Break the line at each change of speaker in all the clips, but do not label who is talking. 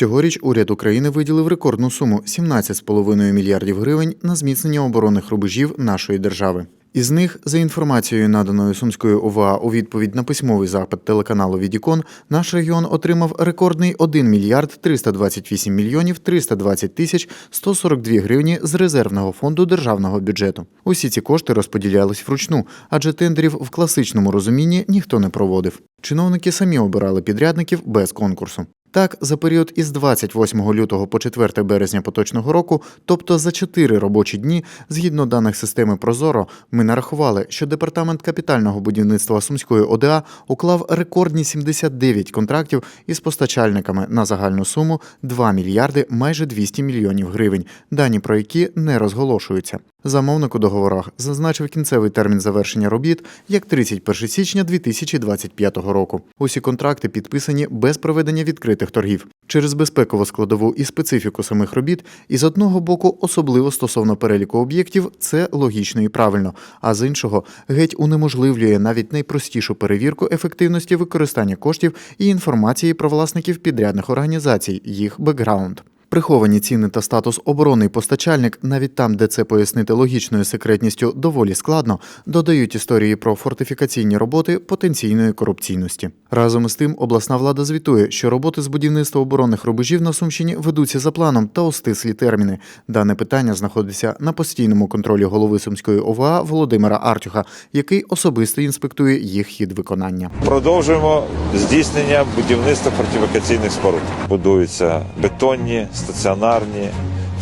Цьогоріч уряд України виділив рекордну суму 17,5 мільярдів гривень на зміцнення оборонних рубежів нашої держави. Із них, за інформацією, наданою Сумською ОВА у відповідь на письмовий запит телеканалу Відікон, наш регіон отримав рекордний 1 мільярд 328 мільйонів 320 тисяч 142 гривні з резервного фонду державного бюджету. Усі ці кошти розподілялись вручну, адже тендерів в класичному розумінні ніхто не проводив. Чиновники самі обирали підрядників без конкурсу. Так, за період із 28 лютого по 4 березня поточного року, тобто за 4 робочі дні, згідно даних системи Прозоро, ми нарахували, що департамент капітального будівництва Сумської ОДА уклав рекордні 79 контрактів із постачальниками на загальну суму 2 мільярди майже 200 мільйонів гривень, дані про які не розголошуються. Замовник у договорах зазначив кінцевий термін завершення робіт як 31 січня 2025 року. Усі контракти підписані без проведення відкритих торгів. Через безпекову складову і специфіку самих робіт, і з одного боку, особливо стосовно переліку об'єктів, це логічно і правильно, а з іншого геть унеможливлює навіть найпростішу перевірку ефективності використання коштів і інформації про власників підрядних організацій, їх бекграунд. Приховані ціни та статус оборонний постачальник, навіть там, де це пояснити логічною секретністю доволі складно, додають історії про фортифікаційні роботи потенційної корупційності. Разом із тим, обласна влада звітує, що роботи з будівництва оборонних рубежів на Сумщині ведуться за планом та у стислі терміни. Дане питання знаходиться на постійному контролі голови Сумської ОВА Володимира Артюха, який особисто інспектує їх хід виконання.
Продовжуємо здійснення будівництва фортифікаційних споруд. Будуються бетонні, стаціонарні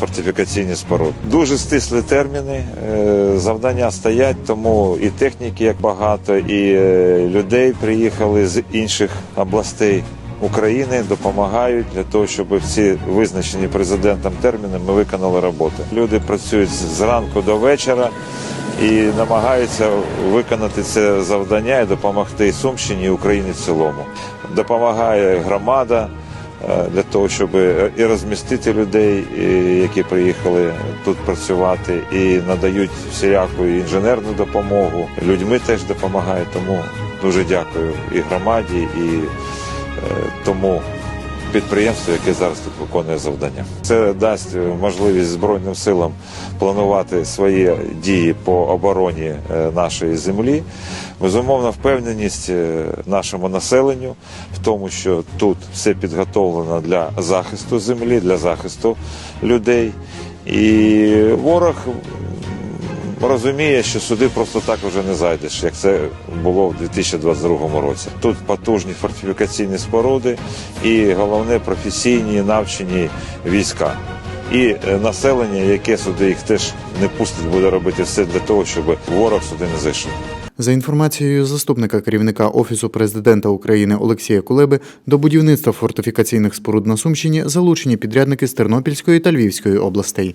фортифікаційні споруди. Дуже стислі терміни. е, Завдання стоять, тому і техніки як багато, і е, людей приїхали з інших областей. України допомагають для того, щоб всі визначені президентом терміни ми виконали роботу. Люди працюють зранку до вечора і намагаються виконати це завдання і допомогти і Сумщині, і Україні в цілому. Допомагає громада для того, щоб і розмістити людей, які приїхали тут працювати, і надають всіляку інженерну допомогу. Людьми теж допомагають. Тому дуже дякую і громаді, і е, тому підприємству, яке зараз тут виконує завдання. Це дасть можливість Збройним силам планувати свої дії по обороні е, нашої землі. Безумовно, впевненість е, нашому населенню в тому, що тут все підготовлено для захисту землі, для захисту людей. І ворог розуміє, що сюди просто так вже не зайдеш, як це було в 2022 році. Тут потужні фортифікаційні споруди і головне професійні навчені війська. І е, населення, яке сюди їх теж не пустить, буде робити все для того, щоб ворог сюди не зайшов.
За інформацією заступника керівника Офісу президента України Олексія Кулеби, до будівництва фортифікаційних споруд на Сумщині залучені підрядники з Тернопільської та Львівської областей.